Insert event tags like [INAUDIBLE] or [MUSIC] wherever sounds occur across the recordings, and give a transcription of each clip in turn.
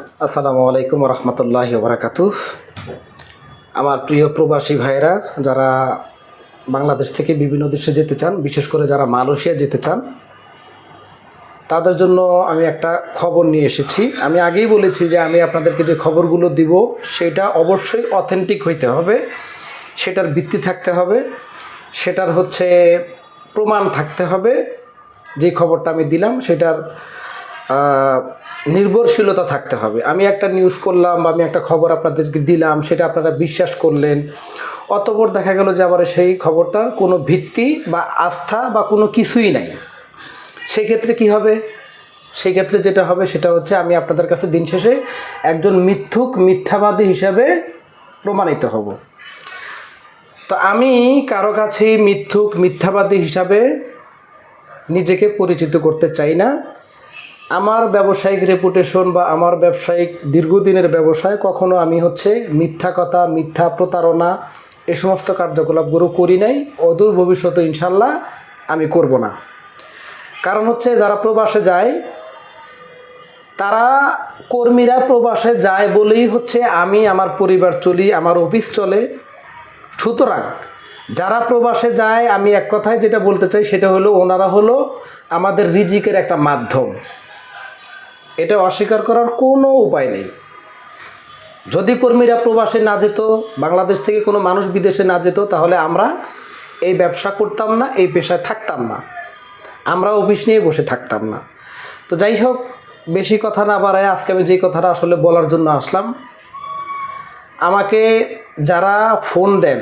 আসসালামু আলাইকুম রহমতুল্লাহ বারাকাতু আমার প্রিয় প্রবাসী ভাইয়েরা, যারা বাংলাদেশ থেকে বিভিন্ন দেশে যেতে চান, বিশেষ করে যারা মালয়েশিয়া যেতে চান, তাদের জন্য আমি একটা খবর নিয়ে এসেছি। আমি আগেই বলেছি যে আমি আপনাদেরকে যে খবরগুলো দিব, সেটা অবশ্যই অথেন্টিক হইতে হবে, সেটার ভিত্তি থাকতে হবে, সেটার হচ্ছে প্রমাণ থাকতে হবে। যে খবরটা আমি দিলাম, সেটার নির্ভরশীলতা থাকতে হবে। আমি একটা নিউজ করলাম বা আমি একটা খবর আপনাদেরকে দিলাম, সেটা আপনারা বিশ্বাস করলেন। অতপর দেখা গেল যে আবার সেই খবরটার কোনো ভিত্তি বা আস্থা বা কোনো কিছুই নাই। সেক্ষেত্রে কি হবে? সেই ক্ষেত্রে যেটা হবে সেটা হচ্ছে আমি আপনাদের কাছে দিন শেষে একজন মিথ্যুক, মিথ্যাবাদী হিসাবে প্রমাণিত হব। তো আমি কারও কাছেই মিথ্যুক, মিথ্যাবাদী হিসাবে নিজেকে পরিচিত করতে চাই না। আমার ব্যবসায়িক রেপুটেশন বা আমার ব্যবসায়িক দীর্ঘদিনের ব্যবসায় কখনো আমি হচ্ছে মিথ্যা কথা, মিথ্যা প্রতারণা এ সমস্ত কার্যকলাপগুলো করি নাই। অদূর ভবিষ্যতে ইনশাল্লাহ আমি করব না। কারণ হচ্ছে যারা প্রবাসে যায়, তারা কর্মীরা প্রবাসে যায় বলেই হচ্ছে আমি, আমার পরিবার চলি, আমার অফিস চলে। সুতরাং যারা প্রবাসে যায়, আমি এক কথায় যেটা বলতে চাই সেটা হলো, ওনারা হলো আমাদের রিজিকের একটা মাধ্যম। এটা অস্বীকার করার কোনো উপায় নেই। যদি কর্মীরা প্রবাসে না যেত, বাংলাদেশ থেকে কোনো মানুষ বিদেশে না যেত, তাহলে আমরা এই ব্যবসা করতাম না, এই পেশায় থাকতাম না। আমরা অফিস নিয়ে বসে থাকতাম না। তো যাই হোক, বেশি কথা না বাড়ায় আজকে আমি যে কথাটা আসলে বলার জন্য আসলাম। আমাকে যারা ফোন দেন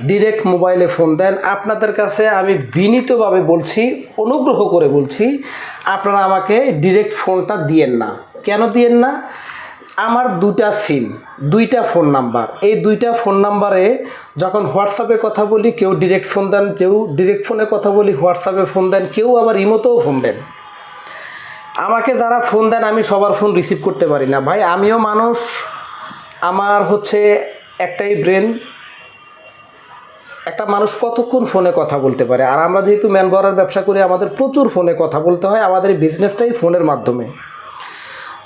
ডিরেক্ট মোবাইলে ফোন দেন। আপনাদের কাছে আমি বিনীতভাবে বলছি, অনুগ্রহ করে বলছি, আপনারা আমাকে ডিরেক্ট ফোনটা দিয়েন না। কেন দিয়েন না? আমার দুটা সিম দুইটা ফোন নাম্বার এই দুইটা ফোন নাম্বারে যখন হোয়াটসঅ্যাপে কথা বলি, কেউ ডিরেক্ট ফোন দেন, কেউ ডিরেক্ট ফোনে কথা বলি হোয়াটসঅ্যাপে ফোন দেন, কেউ আবার ইমোতেও ফোন দেন। আমাকে যারা ফোন দেন, আমি সবার ফোন রিসিভ করতে পারি না। ভাই, আমিও মানুষ, আমার হচ্ছে একটাই ব্রেন একটা মানুষ কতক্ষণ ফোনে কথা বলতে পারে? আর আমরা যেহেতু ম্যান বড়ার ব্যবসা করি, আমাদের প্রচুর ফোনে কথা বলতে হয়, আমাদের বিজনেসটাই ফোনের মাধ্যমে।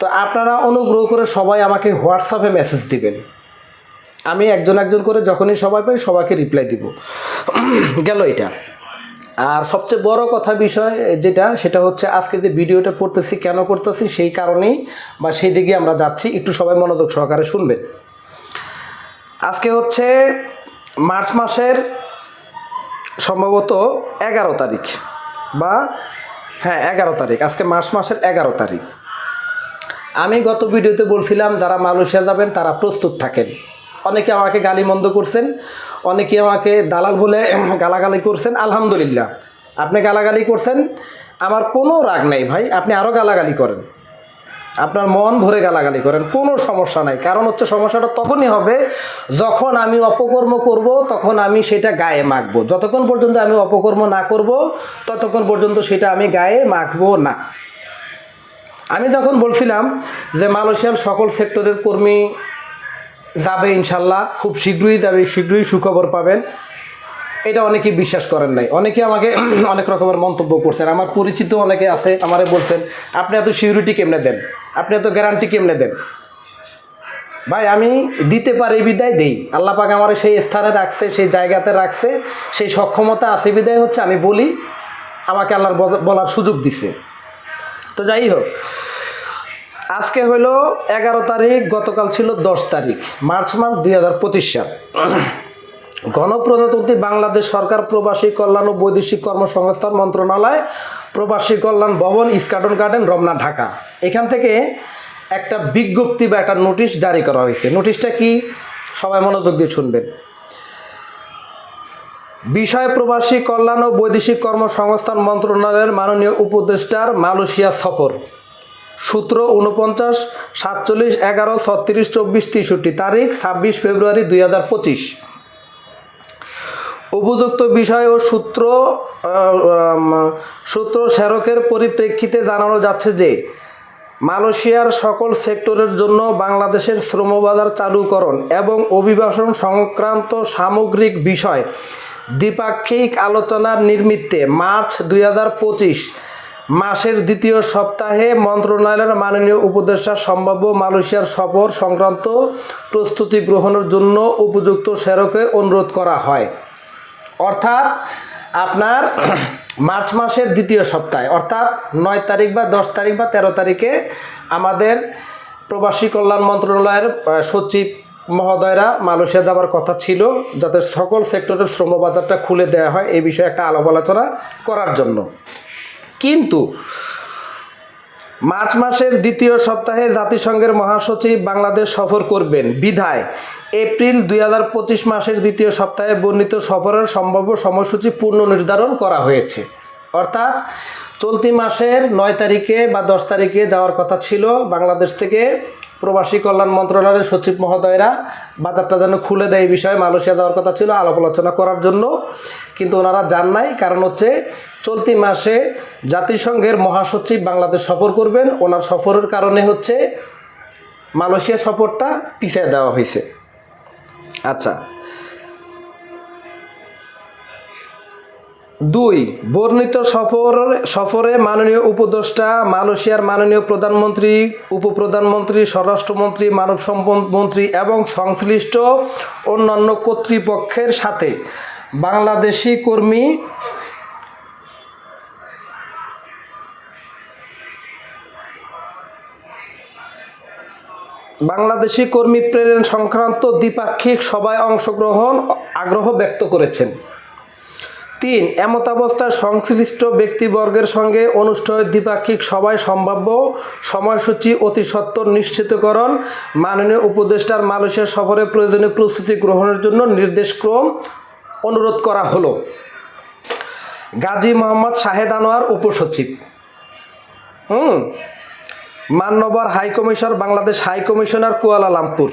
তো আপনারা অনুগ্রহ করে সবাই আমাকে হোয়াটসঅ্যাপে মেসেজ দিবেন। আমি একজন একজন করে যখনই সবাই পাই সবাইকে রিপ্লাই দিব। গেল এটা। আর সবচেয়ে বড় কথা বিষয় যেটা, সেটা হচ্ছে আজকে যে ভিডিওটা করতেছি, কেন করতেছি, সেই কারণেই বা সেই দিকে আমরা যাচ্ছি। একটু সবাই মনোযোগ সহকারে শুনবেন। আজকে হচ্ছে মার্চ মাসের সম্ভবত এগারো তারিখ বা হ্যাঁ এগারো তারিখ। আজকে মার্চ মাসের এগারো তারিখ। আমি গত ভিডিওতে বলছিলাম, যারা মালয়েশিয়া যাবেন, তারা প্রস্তুত থাকেন। অনেকে আমাকে গালি মন্দ করছেন, অনেকে আমাকে দালাল বলে [CLEARS THROAT] গালাগালি করছেন। আলহামদুলিল্লাহ, আপনি গালাগালি করছেন। আমার কোনো রাগ নাই ভাই, আপনি আরও গালাগালি করেন। আপনার মন ভরে গালাগালি করেন, কোনো সমস্যা নাই। কারণ হচ্ছে সমস্যাটা তখনই হবে যখন আমি অপকর্ম করব, তখন আমি সেটা গায়ে মাখবো। যতক্ষণ পর্যন্ত আমি অপকর্ম না করব, ততক্ষণ পর্যন্ত সেটা আমি গায়ে মাখবো না। আমি যখন বলছিলাম যে মালয়েশিয়ার সকল সেক্টরের কর্মী যাবে ইনশাল্লাহ, খুব শীঘ্রই যাবে, শীঘ্রই সুখবর পাবেন। এটা অনেকেই বিশ্বাস করেন নাই। অনেকে আমাকে [CLEARS THROAT] অনেক রকমের মন্তব্য করছেন। আমার পরিচিত অনেকে আছে, আমারে বলছেন, আপনি এত সিউরিটি কেমনে দেন? আপনি এত গ্যারান্টি কেমনে দেন? ভাই, আমি দিতে পারি, বিদায় দেই। আল্লাহ পাক আমার সেই স্থানে রাখছে, সেই জায়গাতে রাখছে, সেই সক্ষমতা আছে, বিদায় হচ্ছে। আমি বলি, আমাকে আল্লাহর বল- বলার সুযোগ দিছে। তো যাই হোক, আজকে হলো এগারো তারিখ, গতকাল ছিল দশ তারিখ, মার্চ মাস দুই হাজার পঁচিশ সাল। গণপ্রজাতন্ত্রী বাংলাদেশ সরকার প্রবাসী কল্যাণ ও বৈদেশিক কর্মসংস্থান মন্ত্রণালয় প্রবাসী কল্যাণ ভবন ইস্কাটন গার্ডেন, রমনা, ঢাকা। এখান থেকে একটা বিজ্ঞপ্তি বা একটা নোটিশ জারি করা হয়েছে। নোটিশটা কি? সবাই মনোযোগ দিয়ে শুনবেন। বিষয় প্রবাসী কল্যাণ ও বৈদেশিক কর্মসংস্থান মন্ত্রণালয়ের মাননীয় উপদেষ্টার মালয়েশিয়া সফর। সূত্র উনপঞ্চাশ সাতচল্লিশ, এগারো, ছত্রিশ, চব্বিশ, তেষট্টি তারিখ, ছাব্বিশ ফেব্রুয়ারি দুই হাজার পঁচিশ। উপযুক্ত বিষয় ও সূত্র সূত্র স্মারকের পরিপ্রেক্ষিতে জানানো যাচ্ছে যে, মালয়েশিয়ার সকল সেক্টরের জন্য বাংলাদেশের শ্রমবাজার চালুকরণ এবং অভিবাসন সংক্রান্ত সামগ্রিক বিষয় দ্বিপাক্ষিক আলোচনার নির্মিত্তে মার্চ দুই হাজার পঁচিশ মাসের দ্বিতীয় সপ্তাহে মন্ত্রণালয়ের মাননীয় উপদেষ্টা সম্ভাব্য মালয়েশিয়ার সফর সংক্রান্ত প্রস্তুতি গ্রহণের জন্য উপযুক্ত স্মারকে অনুরোধ করা হয়। অর্থাৎ আপনার মার্চ মাসের দ্বিতীয় সপ্তাহে, অর্থাৎ নয় তারিখ বা দশ তারিখ বা তেরো তারিখে আমাদের প্রবাসী কল্যাণ মন্ত্রণালয়ের সচিব মহোদয়রা মালয়েশিয়া যাওয়ার কথা ছিল, যাতে সকল সেক্টরের শ্রম বাজারটা খুলে দেওয়া হয়। এই বিষয়ে একটা আলাপ আলোচনা করার জন্য। কিন্তু মার্চ মাসের দ্বিতীয় সপ্তাহে জাতিসংঘের মহাসচিব বাংলাদেশ সফর করবেন। বিধায়, এপ্রিল দুই হাজার পঁচিশ মাসের দ্বিতীয় সপ্তাহে বর্ণিত সফরের সম্ভাব্য সময়সূচি পূর্ণ নির্ধারণ করা হয়েছে। অর্থাৎ, চলতি মাসের নয় তারিখে বা দশ তারিখে যাওয়ার কথা ছিল বাংলাদেশ থেকে প্রবাসী কল্যাণ মন্ত্রণালয়ের সচিব মহোদয়রা বাজারটা যেন খুলে দেয় এই বিষয়ে মালয়েশিয়া যাওয়ার কথা ছিল আলাপ আলোচনা করার জন্য। কিন্তু ওনারা যান নাই, কারণ হচ্ছে চলতি মাসে জাতিসংঘের মহাসচিব বাংলাদেশ সফর করবেন। ওনার সফরের কারণে হচ্ছে মালয়েশিয়া সফরটা পিছিয়ে দেওয়া হয়েছে। আচ্ছা দুই, বর্ণিত সফর সফরে মাননীয় উপদেষ্টা, মালয়েশিয়ার মাননীয় প্রধানমন্ত্রী, উপপ্রধানমন্ত্রী, স্বরাষ্ট্রমন্ত্রী, মানব সম্পদ মন্ত্রী এবং সংশ্লিষ্ট অন্যান্য কর্তৃপক্ষের সাথে বাংলাদেশি কর্মী বাংলাদেশি কর্মী প্রেরণ সংক্রান্ত দ্বিপাক্ষিক সভায় অংশগ্রহণ আগ্রহ ব্যক্ত করেছেন। তিন এমতাবস্থায় সংশ্লিষ্ট ব্যক্তিবর্গের সঙ্গে অনুষ্ঠিত দ্বিপাক্ষিক সভায় সম্ভাব্য সময়সূচি অতি সত্বর নিশ্চিতকরণ, মাননীয় উপদেষ্টার মালয়েশিয়া সফরে প্রয়োজনীয় প্রস্তুতি গ্রহণের জন্য নির্দেশক্রম অনুরোধ করা হলো। গাজী মোহাম্মদ শাহেদ আনোয়ার উপসচিব। হুম, মান্যবর high commissioner, Bangladesh high commissioner Kuala Lumpur.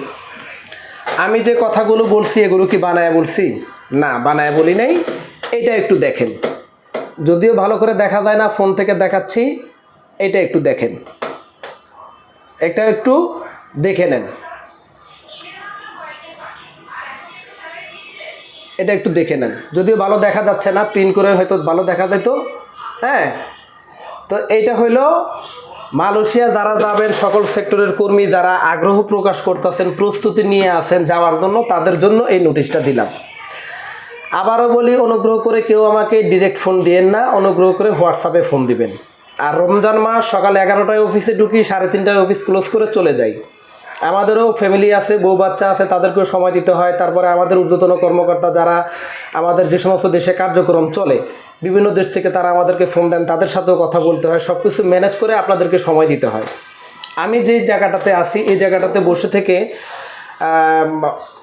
আমি যে কথাগুলো বলছি, এগুলো কি বানায় বলছি? না, বানায় বলি নাই। এটা একটু দেখেন। যদিও ভালো করে দেখা যায় না, ফোন থেকে দেখাচ্ছি, এটা একটু দেখেন। এটা একটু দেখে নেন। এটা একটু দেখে নেন। যদিও ভালো দেখা যাচ্ছে না প্রিন্ট করে হয়তো ভালো দেখা যেত হ্যাঁ? তো এইটা হইল মালয়েশিয়া যারা যাবেন, সকল সেক্টরের কর্মী যারা আগ্রহ প্রকাশ করতেছেন, প্রস্তুতি নিয়ে আছেন যাওয়ার জন্য, তাদের জন্য এই নোটিশটা দিলাম। আবারও বলি, অনুগ্রহ করে কেউ আমাকে ডিরেক্ট ফোন দিয়েন না, অনুগ্রহ করে হোয়াটসঅ্যাপে ফোন দিবেন। আর রমজান মাস, সকাল এগারোটায় অফিসে ঢুকি, সাড়ে তিনটায় অফিস ক্লোজ করে চলে যাই। আমাদেরও ফ্যামিলি আছে, বউ বাচ্চা আছে, তাদেরকেও সময় দিতে হয়। তারপরে আমাদের ঊর্ধ্বতন কর্মকর্তা যারা আমাদের যে সমস্ত দেশে কার্যক্রম চলে, বিভিন্ন দেশ থেকে তারা আমাদেরকে ফোন দেন, তাদের সাথেও কথা বলতে হয় সব কিছু ম্যানেজ করে আপনাদেরকে সময় দিতে হয়। আমি যেই জায়গাটাতে আসি এই জায়গাটাতে বসে থেকে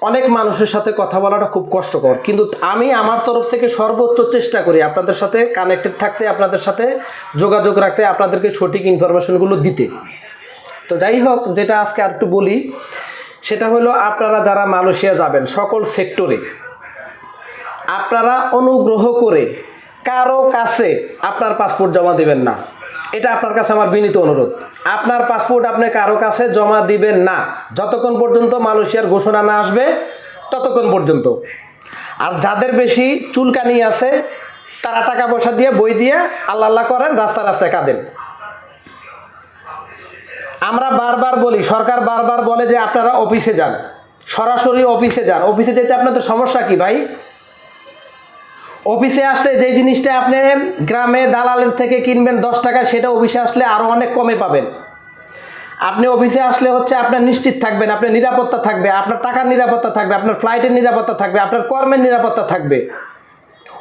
অনেক মানুষের সাথে কথা বলাটা খুব কষ্টকর। কিন্তু আমি আমার তরফ থেকে সর্বোচ্চ চেষ্টা করি আপনাদের সাথে কানেক্টেড থাকতে, আপনাদের সাথে যোগাযোগ রাখতে, আপনাদেরকে সঠিক ইনফরমেশনগুলো দিতে। তো যাই হোক, যেটা আজকে আর একটু বলি, সেটা হলো আপনারা যারা মালয়েশিয়া যাবেন, সকল সেক্টরে আপনারা অনুগ্রহ করে কারও কাছে আপনার পাসপোর্ট জমা দেবেন না। এটা আপনার কাছে আমার বিনীত অনুরোধ। আপনার পাসপোর্ট আপনি কারও কাছে জমা দিবেন না। যতক্ষণ পর্যন্ত মালয়েশিয়ার ঘোষণা না আসবে, ততক্ষণ পর্যন্ত। আর যাদের বেশি চুলকানি আছে, তারা টাকা পয়সা দিয়ে বই দিয়ে আল্লাহ আল্লাহ করেন রাস্তা রাস্তায় কাঁদেন। আমরা বারবার বলি, সরকার বারবার বলে যে আপনারা অফিসে যান। সরাসরি অফিসে যান। অফিসে যেতে আপনাদের সমস্যা কি ভাই? অফিসে আসলে যে জিনিসটা আপনি গ্রামে দালালের থেকে কিনবেন দশ টাকা, সেটা অফিসে আসলে আরও অনেক কমে পাবেন। আপনি অফিসে আসলে হচ্ছে আপনার নিশ্চিত থাকবেন, আপনার নিরাপত্তা থাকবে, আপনার টাকার নিরাপত্তা থাকবে, আপনার ফ্লাইটের নিরাপত্তা থাকবে, আপনার কর্মের নিরাপত্তা থাকবে।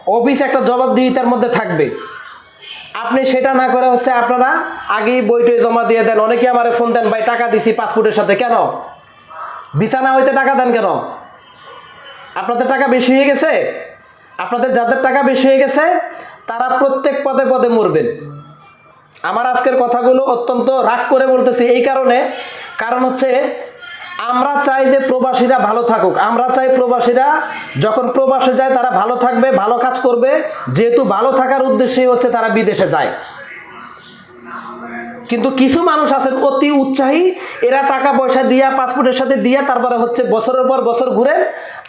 অফিস একটা জবাবদিহিতার মধ্যে থাকবে। আপনি সেটা না করে হচ্ছে আপনারা আগেই বইটই জমা দিয়ে দেন, অনেকে আমার ফোন দেন, ভাই, টাকা দিছি পাসপোর্টের সাথে, কেন? বিছানা হইতে টাকা দেন কেন? আপনাদের টাকা বেশি হয়ে গেছে? আপনাদের যাদের টাকা বেশি হয়ে গেছে, তারা প্রত্যেক পদে পদে মরবেন। আমার আজকের কথাগুলো অত্যন্ত রাগ করে বলতেছি এই কারণে। কারণ হচ্ছে, আমরা চাই যে প্রবাসীরা ভালো থাকুক। আমরা চাই প্রবাসীরা যখন প্রবাসে যায়, তারা ভালো থাকবে, ভালো কাজ করবে। যেহেতু ভালো থাকার উদ্দেশ্যেই হচ্ছে তারা বিদেশে যায়। কিন্তু কিছু মানুষ আছেন অতি উৎসাহী, এরা টাকা পয়সা দিয়া, পাসপোর্টের সাথে দিয়া তারপরে হচ্ছে বছরের পর বছর ঘুরেন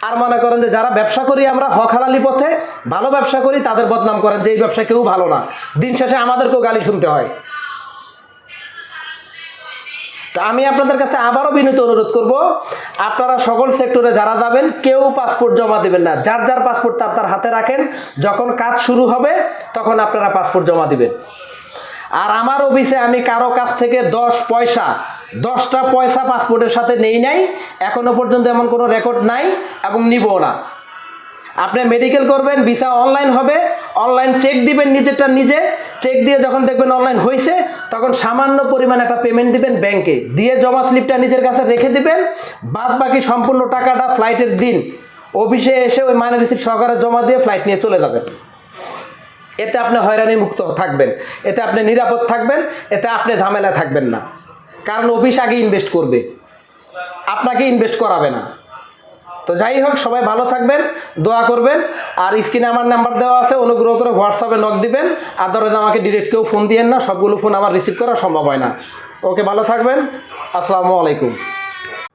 আর মনে করেন যে যারা ব্যবসা করি আমরা হক হালালি পথে, ভালো ব্যবসা করি তাদের বদনাম করেন যে এই ব্যবসা কেউ ভালো না। দিন শেষে আমাদেরকেও গালি শুনতে হয়। তো আমি আপনাদের কাছে আবারও বিনীত অনুরোধ করব, আপনারা সকল সেক্টরে যারা যাবেন, কেউ পাসপোর্ট জমা দেবেন না। যার যার পাসপোর্ট তার তার হাতে রাখেন। যখন কাজ শুরু হবে, তখন আপনারা পাসপোর্ট জমা দিবেন। আর আমার অফিসে আমি কারও কাছ থেকে দশ পয়সা, দশটা পয়সা পাসপোর্টের সাথে নেই নাই, এখনও পর্যন্ত এমন কোনো রেকর্ড নাই এবং নিবও না। আপনি মেডিকেল করবেন ভিসা অনলাইন হবে অনলাইন চেক দিবেন নিজেরটা নিজে চেক দিয়ে যখন দেখবেন অনলাইন হয়েছে তখন সামান্য পরিমাণ একটা পেমেন্ট দিবেন ব্যাংকে দিয়ে জমা স্লিপটা নিজের কাছে রেখে দিবেন, বাদ বাকি সম্পূর্ণ টাকাটা ফ্লাইটের দিন। অফিসে এসে ওই রিসিপ্ট সহকারে জমা দিয়ে ফ্লাইট নিয়ে চলে যাবেন। এতে আপনি হয়রানি মুক্ত থাকবেন, এতে আপনি নিরাপদ থাকবেন, এতে আপনি ঝামেলা থাকবেন না। কারণ অফিস আগে ইনভেস্ট করবে, আপনাকে ইনভেস্ট করাবে না। তো যাই হোক, সবাই ভালো থাকবেন, দোয়া করবেন, আর স্ক্রিনে আমার নাম্বার দেওয়া আছে, অনুগ্রহ করে হোয়াটসঅ্যাপে নক দিবেন আদারওয়াইজ আমাকে ডিরেক্ট কেউ ফোন দিয়েন না, সবগুলো ফোন আমার রিসিভ করা সম্ভব হয় না। ওকে, ভালো থাকবেন, আসসালামু আলাইকুম।